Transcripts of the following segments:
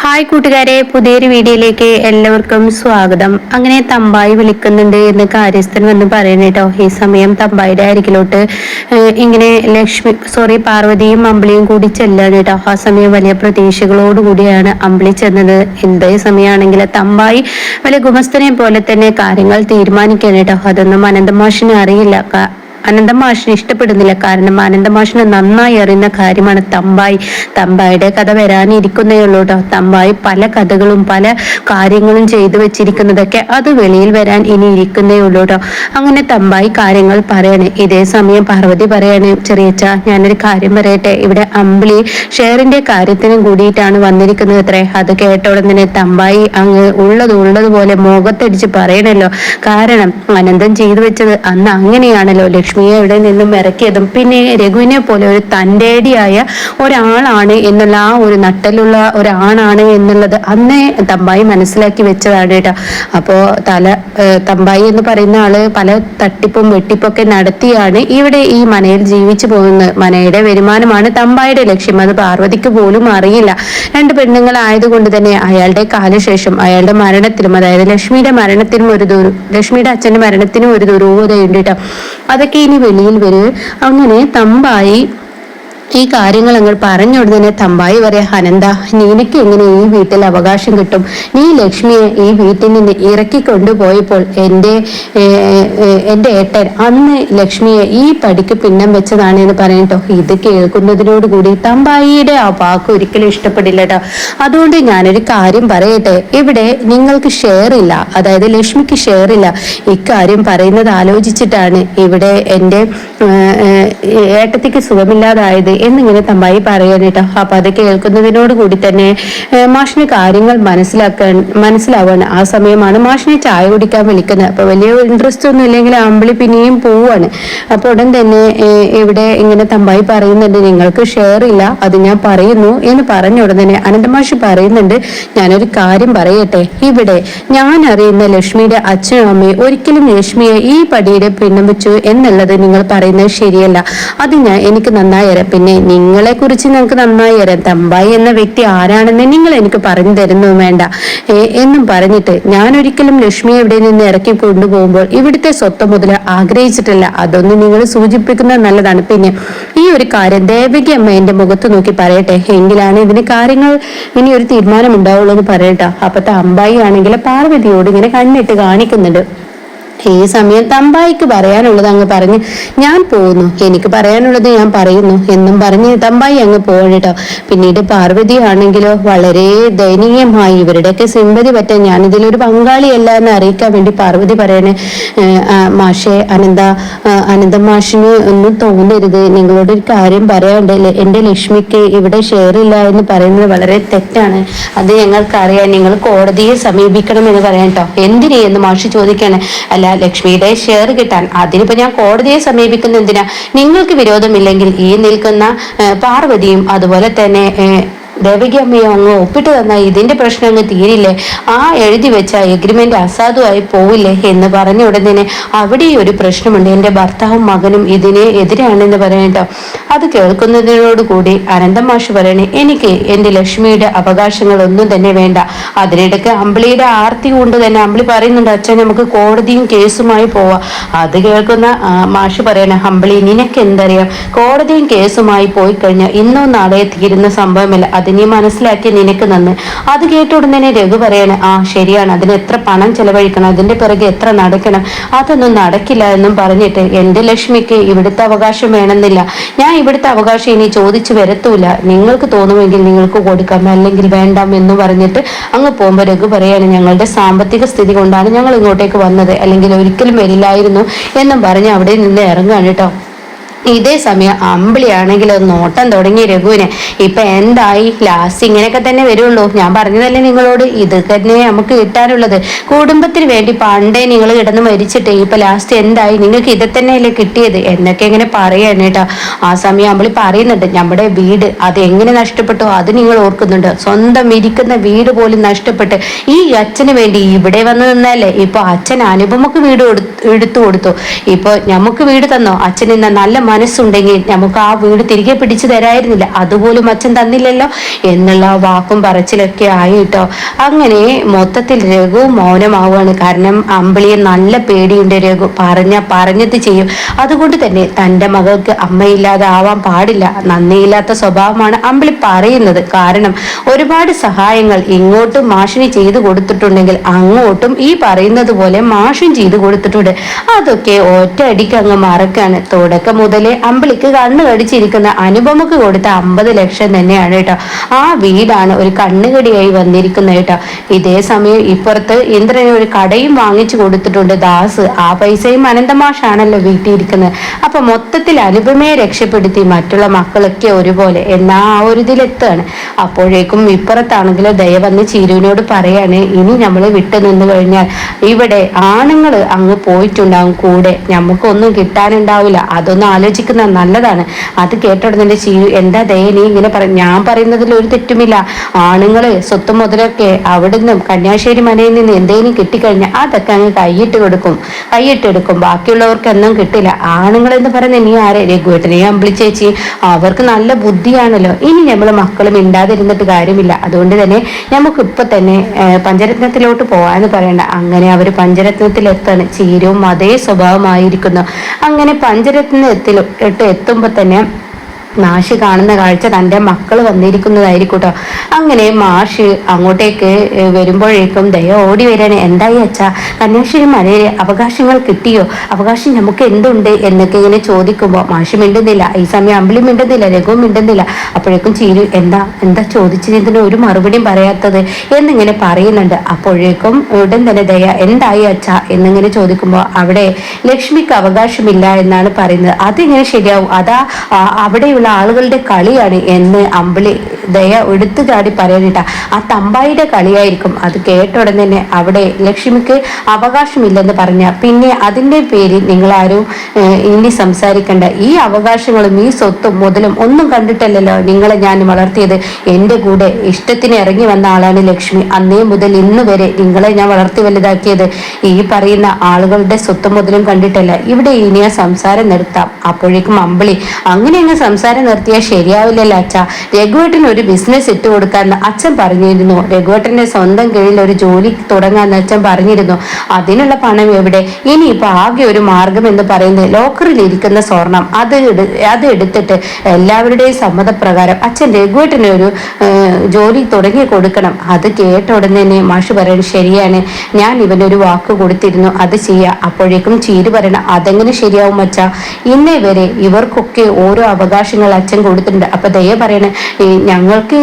Hi കൂട്ടുകാരെ പുതിയൊരു വീഡിയോയിലേക്ക് എല്ലാവർക്കും സ്വാഗതം. അങ്ങനെ തമ്പായി വിളിക്കുന്നുണ്ട് എന്ന് കാര്യസ്ഥൻ വന്ന് പറയുന്നു കേട്ടോ. ഈ സമയം തമ്പായിയുടെ അരികിലോട്ട് ഇങ്ങനെ ലക്ഷ്മി സോറി പാർവതിയും അമ്പിളിയും കൂടി ചെല്ലാണ് കേട്ടോ. ആ സമയം വലിയ പ്രതീക്ഷകളോടുകൂടിയാണ് അമ്പിളി ചെന്നത്. എന്തേ സമയമാണെങ്കിൽ തമ്പായി വലിയ ഗുമസ്തനെ പോലെ തന്നെ കാര്യങ്ങൾ തീരുമാനിക്കാൻ കേട്ടോ. അതൊന്നും അനന്തമാഷിനെ അറിയില്ല. അനന്തമാഷിന് ഇഷ്ടപ്പെടുന്നില്ല. കാരണം അനന്തമാഷിന് നന്നായി അറിയുന്ന കാര്യമാണ് തമ്പായി. തമ്പായിയുടെ കഥ വരാനിരിക്കുന്നേ ഉള്ളൂ കേട്ടോ തമ്പായി പല കഥകളും പല കാര്യങ്ങളും ചെയ്തു വെച്ചിരിക്കുന്നതൊക്കെ അത് വെളിയിൽ വരാൻ ഇനി ഇരിക്കുന്നേ ഉള്ളൂ കേട്ടോ അങ്ങനെ തമ്പായി കാര്യങ്ങൾ പറയണേ. ഇതേ സമയം പാർവതി പറയാണ് ചെറിയച്ച ഞാനൊരു കാര്യം പറയട്ടെ. ഇവിടെ അമ്പിളി ഷെയറിന്റെ കാര്യത്തിനും കൂടിയിട്ടാണ് വന്നിരിക്കുന്നത് അത്രേ. അത് കേട്ടോടെ തന്നെ തമ്പായി അങ്ങ് ഉള്ളത് ഉള്ളതുപോലെ മുഖത്തടിച്ച് പറയണല്ലോ. കാരണം അനന്തം ചെയ്തു വെച്ചത് അന്ന് അങ്ങനെയാണല്ലോ. ലക്ഷ്മിയെ ഇവിടെ നിന്നും ഇറക്കിയതും പിന്നെ രഘുവിനെ പോലെ ഒരു തന്റെടിയായ ഒരാളാണ് എന്നുള്ള ആ ഒരു നട്ടലുള്ള ഒരാണാണ് എന്നുള്ളത് അന്നേ തമ്പായി മനസ്സിലാക്കി വെച്ചതാണ് കേട്ടോ. അപ്പോൾ തല തമ്പായി എന്ന് പറയുന്ന ആൾ പല തട്ടിപ്പും വെട്ടിപ്പൊക്കെ നടത്തിയാണ് ഇവിടെ ഈ മനയിൽ ജീവിച്ചു പോകുന്നത് മനയുടെ വരുമാനമാണ് തമ്പായുടെ ലക്ഷ്യം. അത് പാർവതിക്ക് പോലും അറിയില്ല. രണ്ട് പെണ്ണുങ്ങൾ പെണ്ണുങ്ങളായതുകൊണ്ട് തന്നെ അയാളുടെ കാലശേഷം അയാളുടെ മരണത്തിലും അതായത് ലക്ഷ്മിയുടെ മരണത്തിനും ഒരു ദൂരം ലക്ഷ്മിയുടെ അച്ഛന്റെ മരണത്തിനും ഒരു ദുരൂഹതയുണ്ട് കേട്ടോ. അതൊക്കെ ഇനി വെളിയിൽ വരെ അങ്ങനെ തമ്പായി ഈ കാര്യങ്ങൾ അങ്ങ് പറഞ്ഞുടനെ തമ്പായി വരെ അനന്ത നിനക്ക് എങ്ങനെ ഈ വീട്ടിൽ അവകാശം കിട്ടും? നീ ലക്ഷ്മിയെ ഈ വീട്ടിൽ നിന്ന് ഇറക്കി കൊണ്ടുപോയപ്പോൾ എന്റെ എന്റെ ഏട്ടൻ അന്ന് ലക്ഷ്മിയെ ഈ പടിക്ക് പിന്നം വെച്ചതാണ് എന്ന് പറയട്ടോ ഇത് കേൾക്കുന്നതിനോട് കൂടി തമ്പായിയുടെ ആ വാക്ക് ഒരിക്കലും ഇഷ്ടപ്പെടില്ല അതുകൊണ്ട് ഞാനൊരു കാര്യം പറയട്ടെ. ഇവിടെ നിങ്ങൾക്ക് ഷെയർ ഇല്ല. അതായത് ലക്ഷ്മിക്ക് ഷെയർ ഇല്ല. ഇക്കാര്യം പറയുന്നത് ആലോചിച്ചിട്ടാണ് ഇവിടെ എന്റെ ഏട്ടത്തിക്ക് സുഖമില്ലാതായത്. എന്നിങ്ങനെ തമ്പായി പറയാൻ കേട്ടോ. അപ്പൊ അത് കേൾക്കുന്നതിനോട് കൂടി തന്നെ മാഷിനെ കാര്യങ്ങൾ മനസ്സിലാക്കാൻ മനസ്സിലാവാണ് ആ സമയമാണ് മാഷിനെ ചായ കുടിക്കാൻ വിളിക്കുന്നത്. അപ്പൊ വലിയ ഇൻട്രസ്റ്റ് ഒന്നും ഇല്ലെങ്കിൽ അമ്പിളി പിന്നെയും പോവാണ്. അപ്പൊ ഉടൻ തന്നെ ഇവിടെ ഇങ്ങനെ തമ്പായി പറയുന്നുണ്ട് നിങ്ങൾക്ക് ഷെയർ ഇല്ല അത് ഞാൻ പറയുന്നു എന്ന് പറഞ്ഞ ഉടൻ തന്നെ അനന്തമാഷി പറയുന്നുണ്ട് ഞാനൊരു കാര്യം പറയട്ടെ. ഇവിടെ ഞാൻ അറിയുന്ന ലക്ഷ്മിയുടെ അച്ഛനും അമ്മയും ഒരിക്കലും ലക്ഷ്മിയെ ഈ പടിയുടെ പിന്നം വെച്ചു എന്നുള്ളത് നിങ്ങൾ പറയുന്നത് ശരിയല്ല. അത് ഞാൻ എനിക്ക് നന്നായി അറിയാം. നിങ്ങളെ കുറിച്ച് നിങ്ങൾക്ക് നന്നായി അറിയാം. തമ്പായി എന്ന വ്യക്തി ആരാണെന്ന് നിങ്ങൾ എനിക്ക് പറഞ്ഞു തരുന്നു വേണ്ട. എന്നും പറഞ്ഞിട്ട് ഞാൻ ഒരിക്കലും ലക്ഷ്മിയെ ഇവിടെ നിന്ന് ഇറക്കി കൊണ്ടുപോകുമ്പോൾ ഇവിടുത്തെ സ്വത്ത് മുതൽ ആഗ്രഹിച്ചിട്ടില്ല. അതൊന്നും നിങ്ങൾ സൂചിപ്പിക്കുന്നത് നല്ലതാണ്. പിന്നെ ഈ ഒരു കാര്യം ദേവകി അമ്മ എന്റെ മുഖത്ത് നോക്കി പറയട്ടെ. എങ്കിലാണ് ഇതിന് കാര്യങ്ങൾ ഇനി ഒരു തീരുമാനം ഉണ്ടാവുള്ളൂ എന്ന് പറയട്ടെ. അപ്പത്തെ അമ്പായി ആണെങ്കിൽ പാർവതിയോട് ഇങ്ങനെ കണ്ണിട്ട് കാണിക്കുന്നുണ്ട്. ഈ സമയം തമ്പായിക്ക് പറയാനുള്ളത് അങ്ങ് പറഞ്ഞ് ഞാൻ പോകുന്നു എനിക്ക് പറയാനുള്ളത് ഞാൻ പറയുന്നു എന്നും പറഞ്ഞ് തമ്പായി അങ്ങ് പോയിട്ടോ പിന്നീട് പാർവതി ആണെങ്കിലോ വളരെ ദയനീയമായി ഇവരുടെയൊക്കെ സിമ്പതി പറ്റാൻ ഞാൻ ഇതിലൊരു പങ്കാളിയല്ല എന്ന് അറിയിക്കാൻ വേണ്ടി പാർവതി പറയണേ മാഷേ അനന്ത അനന്ത മാഷിന് ഒന്നും തോന്നരുത്. നിങ്ങളോട് ഒരു കാര്യം പറയാണ്ട് എന്റെ ലക്ഷ്മിക്ക് ഇവിടെ ഷെയർ ഇല്ല എന്ന് പറയുന്നത് വളരെ തെറ്റാണ്. അത് ഞങ്ങൾക്കറിയാം. നിങ്ങൾ കോടതിയെ സമീപിക്കണം എന്ന് പറയാം കേട്ടോ എന്തിനേ? എന്ന് മാഷി ചോദിക്കാണ്. അല്ല ലക്ഷ്മിയുടെ ഷെയർ കിട്ടാൻ. അതിനിപ്പോ ഞാൻ കോടതിയെ സമീപിക്കുന്ന. എന്തിനാ? നിങ്ങൾക്ക് വിരോധമില്ലെങ്കിൽ ഈ നിൽക്കുന്ന പാർവതിയും അതുപോലെ തന്നെ ഏഹ്, ദേവകി അങ്ങ് ഒപ്പിട്ട് തന്നാൽ ഇതിന്റെ പ്രശ്നം അങ്ങ് തീരില്ലേ? ആ എഴുതി വെച്ച എഗ്രിമെന്റ് അസാധുവായി പോവില്ലേ എന്ന് പറഞ്ഞ ഉടനെ അവിടെ ഒരു പ്രശ്നമുണ്ട്. എന്റെ ഭർത്താവും മകനും ഇതിനെ എതിരാണെന്ന് പറയട്ടോ അത് കേൾക്കുന്നതിനോട് കൂടി മാഷ് പറയണേ എനിക്ക് എന്റെ ലക്ഷ്മിയുടെ അവകാശങ്ങൾ ഒന്നും തന്നെ വേണ്ട. അതിനിടയ്ക്ക് അമ്പിളിയുടെ ആർത്തി കൊണ്ട് തന്നെ അമ്പിളി പറയുന്നുണ്ട് അച്ഛൻ നമുക്ക് കോടതിയും കേസുമായി പോവാം. അത് കേൾക്കുന്ന മാഷ് പറയണ അമ്പിളി നിനക്ക് എന്തറിയാം കോടതിയും കേസുമായി പോയി കഴിഞ്ഞാൽ ഇന്നോ നാളെ തീരുന്ന സംഭവമല്ല. അത് നീ മനസ്സിലാക്കി നിനക്ക് നന്ന് അത് കേട്ട ഉടനെ രഘു പറയാണ് ആ ശരിയാണ്. അതിന് എത്ര പണം ചെലവഴിക്കണം? അതിന്റെ പിറകെ എത്ര നടക്കണം? അതൊന്നും നടക്കില്ല എന്നും പറഞ്ഞിട്ട് എന്റെ ലക്ഷ്മിക്ക് ഇവിടുത്തെ അവകാശം വേണമെന്നില്ല. ഞാൻ ഇവിടുത്തെ അവകാശം ഇനി ചോദിച്ചു വരത്തൂല. നിങ്ങൾക്ക് തോന്നുമെങ്കിൽ നിങ്ങൾക്ക് കൊടുക്കാം. അല്ലെങ്കിൽ വേണ്ടാം എന്ന് പറഞ്ഞിട്ട് അങ്ങ് പോകുമ്പോൾ രഘു പറയാണ് ഞങ്ങളുടെ സാമ്പത്തിക സ്ഥിതി കൊണ്ടാണ് ഞങ്ങൾ ഇങ്ങോട്ടേക്ക് വന്നത്. അല്ലെങ്കിൽ ഒരിക്കലും വരില്ലായിരുന്നു എന്നും പറഞ്ഞ് അവിടെ നിന്ന് ഇറങ്ങുകയാണ് കേട്ടോ. ഇതേ സമയം അമ്പിളിയാണെങ്കിൽ നോട്ടം തുടങ്ങി രഘുവിന്. ഇപ്പൊ എന്തായി? ലാസ്റ്റ് ഇങ്ങനെയൊക്കെ തന്നെ വരുള്ളൂ. ഞാൻ പറഞ്ഞതല്ലേ നിങ്ങളോട്? ഇത് തന്നെ നമുക്ക് കിട്ടാനുള്ളത്. കുടുംബത്തിന് വേണ്ടി പണ്ടേ നിങ്ങൾ കിടന്ന് മരിച്ചിട്ട് ഇപ്പൊ ലാസ്റ്റ് എന്തായി? നിങ്ങൾക്ക് ഇത് തന്നെയല്ലേ കിട്ടിയത്? എന്നൊക്കെ ഇങ്ങനെ പറയാണ് കേട്ടോ. ആ സമയം അമ്പിളി പറയുന്നുണ്ട് നമ്മുടെ വീട് അത് എങ്ങനെ നഷ്ടപ്പെട്ടു? അത് നിങ്ങൾ ഓർക്കുന്നുണ്ട്. സ്വന്തം ഇരിക്കുന്ന വീട് പോലും നഷ്ടപ്പെട്ട് ഈ അച്ഛന് വേണ്ടി ഇവിടെ വന്ന് നിന്നല്ലേ? ഇപ്പൊ അച്ഛൻ അനുപമക്ക് വീട് എടുത്തു കൊടുത്തു. ഇപ്പൊ നമുക്ക് വീട് തന്നോ? അച്ഛൻ ഇന്ന് നല്ല മനസ്സുണ്ടെങ്കിൽ നമുക്ക് ആ വീട് തിരികെ പിടിച്ചു തരായിരുന്നില്ല. അതുപോലും അച്ഛൻ തന്നില്ലല്ലോ. എന്നുള്ള വാക്കും പറച്ചിലൊക്കെ ആയിട്ടോ അങ്ങനെ മൊത്തത്തിൽ രഘു മൗനമാവുകയാണ്. കാരണം അമ്പിളിയെ നല്ല പേടിയുണ്ട് രഘു. പറഞ്ഞ പറഞ്ഞത് ചെയ്യും. അതുകൊണ്ട് തന്നെ തന്റെ മകൾക്ക് അമ്മയില്ലാതെ ആവാൻ പാടില്ല. നന്ദിയില്ലാത്ത സ്വഭാവമാണ് അമ്പിളി പറയുന്നത്. കാരണം ഒരുപാട് സഹായങ്ങൾ ഇങ്ങോട്ടും മാഷിന് ചെയ്തു കൊടുത്തിട്ടുണ്ടെങ്കിൽ അങ്ങോട്ടും ഈ പറയുന്നത് പോലെ മാഷും ചെയ്തു കൊടുത്തിട്ടുണ്ട്. അതൊക്കെ ഒറ്റ അടിക്ക് അങ്ങ് മറക്കാണ്. തുടക്കം മുതലേ അമ്പിളിക്ക് കണ്ണു കടിച്ചിരിക്കുന്ന അനുപമക്ക് കൊടുത്ത അമ്പത് ലക്ഷം തന്നെയാണ് കേട്ടോ. ആ വീടാണ് ഒരു കണ്ണുകടിയായി വന്നിരിക്കുന്നത് കേട്ടോ. ഇതേ സമയം ഇപ്പുറത്ത് ഇന്ദ്രന് ഒരു കടയും വാങ്ങിച്ചു കൊടുത്തിട്ടുണ്ട് ദാസ്. ആ പൈസയും അനന്തമാഷാണല്ലോ വീട്ടിയിരിക്കുന്നത്. അപ്പൊ മൊത്തത്തിൽ അനുപമയെ രക്ഷപ്പെടുത്തി മറ്റുള്ള മക്കളൊക്കെ ഒരുപോലെ എന്നാ ആ ഒരു ഇതിലെത്തുകയാണ്. അപ്പോഴേക്കും ഇപ്പുറത്താണെങ്കിലോ ദയ വന്ന് ചീരുവിനോട് പറയാണ് ഇനി നമ്മൾ വിട്ടു നിന്ന് കഴിഞ്ഞാൽ ഇവിടെ ആണുങ്ങൾ അങ്ങ് പോയിട്ടുണ്ടാവും കൂടെ. നമുക്കൊന്നും കിട്ടാനുണ്ടാവില്ല. അതൊന്നും ആലോചിക്കുന്നത് നല്ലതാണ്. അത് കേട്ടോടെ ചീരു എന്താ ദയ നീ ഇങ്ങനെ പറ ഞാൻ പറയുന്നതിൽ ഒരു തെറ്റുമില്ല. ആണുങ്ങൾ സ്വത്ത് മുതലൊക്കെ അവിടുന്നും കന്യാശ്ശേരി മനയിൽ നിന്ന് എന്തെങ്കിലും കിട്ടിക്കഴിഞ്ഞാൽ അതൊക്കെ അങ്ങ് കൈയിട്ട് കൊടുക്കും. കൈയിട്ടെടുക്കും ബാക്കിയുള്ളവർക്ക് ഒന്നും കിട്ടില്ല. ആണുങ്ങൾ എന്ന് പറയുന്നത് നീ ആരെ? രഘുവേട്ടനെ അമ്പിളി ചേച്ചി അവർക്ക് നല്ല ബുദ്ധിയാണല്ലോ. ഇനി നമ്മൾ മക്കളും ഇണ്ടാതിരുന്നിട്ട് കാര്യമില്ല. അതുകൊണ്ട് തന്നെ നമുക്ക് ഇപ്പൊ തന്നെ പഞ്ചരത്നത്തിലോട്ട് പോവാന്ന് പറയണ്ട. അങ്ങനെ അവർ പഞ്ചരത്നത്തിലെത്താണ്. ചീരവും അതേ സ്വഭാവമായിരിക്കുന്നു. അങ്ങനെ പഞ്ചരത്നത്തിൽ എത്തുമ്പോൾ തന്നെ മാഷ് കാണുന്ന കാഴ്ച തന്റെ മക്കൾ വന്നിരിക്കുന്നതായിരിക്കും കേട്ടോ അങ്ങനെ മാഷി അങ്ങോട്ടേക്ക് വരുമ്പോഴേക്കും ദയ ഓടി വരാണ്. എന്തായി അച്ഛാ? കന്യാശ്വരി മലയിലെ അവകാശങ്ങൾ കിട്ടിയോ? അവകാശം നമുക്ക് എന്തുണ്ട് എന്നൊക്കെ ഇങ്ങനെ ചോദിക്കുമ്പോൾ മാഷി മിണ്ടുന്നില്ല. ഈ സമയം അമ്പിളി മിണ്ടുന്നില്ല രഘു മിണ്ടുന്നില്ല. അപ്പോഴേക്കും ചീരു എന്താ എന്താ ചോദിച്ചതിന് ഒരു മറുപടിയും പറയാത്തത്? എന്നിങ്ങനെ പറയുന്നുണ്ട്. അപ്പോഴേക്കും ഉടൻ തന്നെ ദയ എന്തായി അച്ഛാ? എന്നിങ്ങനെ ചോദിക്കുമ്പോൾ അവിടെ ലക്ഷ്മിക്ക് അവകാശമില്ല എന്നാണ് പറയുന്നത്. അതെങ്ങനെ ശരിയാവും. അതാ അവിടെയുള്ള ആളുകളുടെ കളിയാണ് എന്ന് അമ്പിളി ദയ എടുത്തു ചാടി പറയാനിട്ട ആ തമ്പായിയുടെ കളിയായിരിക്കും. അത് കേട്ട ഉടനെ തന്നെ അവിടെ ലക്ഷ്മിക്ക് അവകാശമില്ലെന്ന് പറഞ്ഞ. പിന്നെ അതിന്റെ പേരിൽ നിങ്ങളാരും ഇനി സംസാരിക്കേണ്ട. ഈ അവകാശങ്ങളും ഈ സ്വത്തും മുതലും ഒന്നും കണ്ടിട്ടല്ലല്ലോ നിങ്ങളെ ഞാൻ വളർത്തിയത്. എന്റെ കൂടെ ഇഷ്ടത്തിന് ഇറങ്ങി വന്ന ആളാണ് ലക്ഷ്മി. അന്നേ മുതൽ ഇന്ന് വരെ നിങ്ങളെ ഞാൻ വളർത്തി വലുതാക്കിയത്. ഈ പറയുന്ന ആളുകളുടെ സ്വത്തും മുതലും കണ്ടിട്ടല്ല. ഇവിടെ ഇനി ആ സംസാരം നിർത്താം. അപ്പോഴേക്കും അമ്പിളി അങ്ങനെ അങ്ങ് സംസാരം നിർത്തിയാൽ ശരിയാവില്ലല്ലോ അച്ഛ. രഘുവേട്ടൻ ഒരു ബിസിനസ് ഇട്ട് കൊടുക്കാൻ അച്ഛൻ പറഞ്ഞിരുന്നു. രഘുവേട്ടന്റെ സ്വന്തം കീഴിൽ ഒരു ജോലി തുടങ്ങാന്ന് അച്ഛൻ പറഞ്ഞിരുന്നു. അതിനുള്ള പണം എവിടെ? ഇനി ഇപ്പൊ ആകെ ഒരു മാർഗം എന്ന് പറയുന്നത് ലോക്കറിൽ ഇരിക്കുന്ന സ്വർണം. അത് അത് എടുത്തിട്ട് എല്ലാവരുടെയും സമ്മതപ്രകാരം അച്ഛൻ രഘുവേട്ടന് ഒരു ജോലി തുടങ്ങി കൊടുക്കണം. അത് കേട്ട ഉടനെ തന്നെ മാഷ് പറയുന്നത് ശരിയാണ്. ഞാൻ ഇവനൊരു വാക്ക് കൊടുത്തിരുന്നു. അത് ചെയ്യുക അപ്പോഴേക്കും ചീര് പറയണം അതെങ്ങനെ ശരിയാവും അച്ഛ? ഇന്നേ വരെ ഇവർക്കൊക്കെ ഓരോ അവകാശങ്ങൾ അച്ഛൻ കൊടുത്തിട്ടുണ്ട്. അപ്പൊ ദയ പറയണേ ഞങ്ങൾക്ക്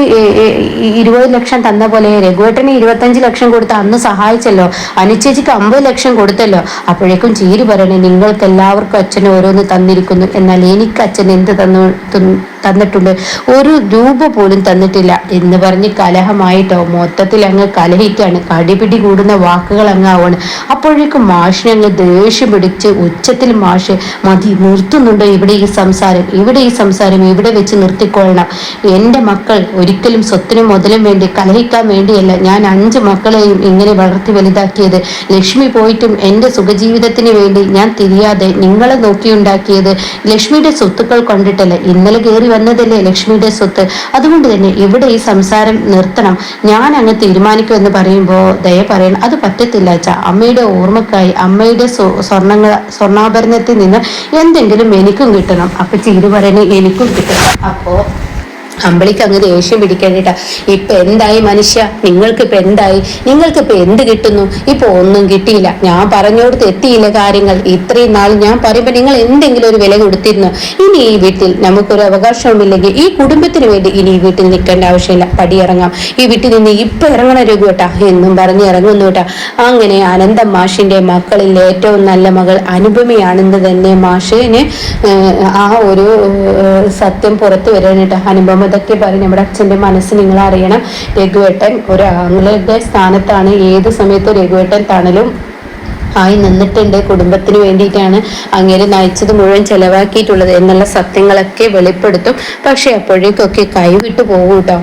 ഇരുപത് ലക്ഷം തന്ന പോലെ രഘുവേട്ടന് ഇരുപത്തഞ്ച് ലക്ഷം കൊടുത്ത് അന്ന് സഹായിച്ചല്ലോ. അനുചേച്ചിക്ക് അമ്പത് ലക്ഷം കൊടുത്തല്ലോ. അപ്പോഴേക്കും ചീര് പറയണേ നിങ്ങൾക്ക് എല്ലാവർക്കും അച്ഛൻ ഓരോന്ന് തന്നിരിക്കുന്നു. എന്നാൽ എനിക്ക് അച്ഛൻ എന്ത് തന്നു തന്നിട്ടുണ്ട്? ഒരു രൂപ പോലും തന്നിട്ടില്ല. എന്ന് പറഞ്ഞ് കലഹമായിട്ടോ മൊത്തത്തിൽ അങ്ങ് കലഹിക്കാണ്. കടിപിടി കൂടുന്ന വാക്കുകൾ അങ്ങ് ആവാണ് അപ്പോഴേക്കും മാഷിനെ അങ്ങ് ദേഷ്യം പിടിച്ച് ഉച്ചത്തിൽ മാഷ് മതി നിർത്തുന്നുണ്ടോ ഇവിടെ ഈ സംസാരം? ഇവിടെ ഈ സംസാരം ഇവിടെ വെച്ച് നിർത്തിക്കൊള്ളണം. എന്റെ മക്കൾ ഒരിക്കലും സ്വത്തിനും മുതലും വേണ്ടി കലഹിക്കാൻ വേണ്ടിയല്ല. ഞാൻ അഞ്ച് മക്കളെയും ഇങ്ങനെ വളർത്തി വലുതാക്കിയത്. ലക്ഷ്മി പോയിട്ടും എന്റെ സുഖജീവിതത്തിന് വേണ്ടി ഞാൻ തിരിയാതെ നിങ്ങളെ നോക്കിയുണ്ടാക്കിയത് ലക്ഷ്മിയുടെ സ്വത്തുക്കൾ കൊണ്ടിട്ടല്ല. ഇന്നലെ കയറി വന്നതല്ലേ ലക്ഷ്മിയുടെ സ്വത്ത്. അതുകൊണ്ട് തന്നെ ഇവിടെ ഈ സംസാരം നിർത്തണം. ഞാൻ അങ്ങ് തീരുമാനിക്കും എന്ന് പറയുമ്പോൾ ദയ പറയണം. അത് പറ്റത്തില്ല അച്ഛ. അമ്മയുടെ ഓർമ്മക്കായി അമ്മയുടെ സ്വർണങ്ങൾ സ്വർണാഭരണത്തിൽ നിന്ന് എന്തെങ്കിലും എനിക്കും കിട്ടണം. അപ്പൊ ചീരു പറയണേ എനിക്കും കിട്ടണം അപ്പോ അമ്പളിക്ക് അങ്ങ് ദേഷ്യം പിടിക്കേണ്ടിട്ട. ഇപ്പൊ എന്തായി മനുഷ്യ? നിങ്ങൾക്ക് ഇപ്പൊ എന്തായി? നിങ്ങൾക്ക് ഇപ്പൊ എന്ത് കിട്ടുന്നു? ഇപ്പൊ ഒന്നും കിട്ടിയില്ല. ഞാൻ പറഞ്ഞോടത്ത് എത്തിയില്ല കാര്യങ്ങൾ. ഇത്രയും നാൾ ഞാൻ പറയുമ്പോ നിങ്ങൾ എന്തെങ്കിലും ഒരു വില കൊടുത്തിരുന്നു? ഇനി ഈ വീട്ടിൽ നമുക്കൊരു അവകാശവുമില്ലെങ്കിൽ ഈ കുടുംബത്തിന് വേണ്ടി ഇനി ഈ വീട്ടിൽ നിൽക്കേണ്ട ആവശ്യമില്ല. പടിയിറങ്ങാം. ഈ വീട്ടിൽ നിന്ന് ഇപ്പൊ ഇറങ്ങണ രഘുവേട്ടാ. എന്നും പറഞ്ഞ് ഇറങ്ങുന്നു കേട്ടാ. അങ്ങനെ അനന്തം മാഷിന്റെ മക്കളിൽ ഏറ്റവും നല്ല മകൾ അനുപമയാണെന്ന് തന്നെ മാഷിന് ആ ഒരു സത്യം പുറത്തു വരാനായിട്ട് അനുപമ അതൊക്കെ പറയും നമ്മുടെ അച്ഛന്റെ മനസ്സ് നിങ്ങൾ അറിയണം രഘുവേട്ടൻ ഒരു ആംഗ്ലയുടെ സ്ഥാനത്താണ്. ഏത് സമയത്തും രഘുവേട്ടൻ തണലും ആയി നിന്നിട്ടുണ്ട്? കുടുംബത്തിന് വേണ്ടിയിട്ടാണ് അങ്ങനെ നയിച്ചത് മുഴുവൻ ചെലവാക്കിയിട്ടുള്ളത് എന്നുള്ള സത്യങ്ങളൊക്കെ വെളിപ്പെടുത്തും. പക്ഷെ അപ്പോഴേക്കൊക്കെ കൈവിട്ടു പോകും കേട്ടോ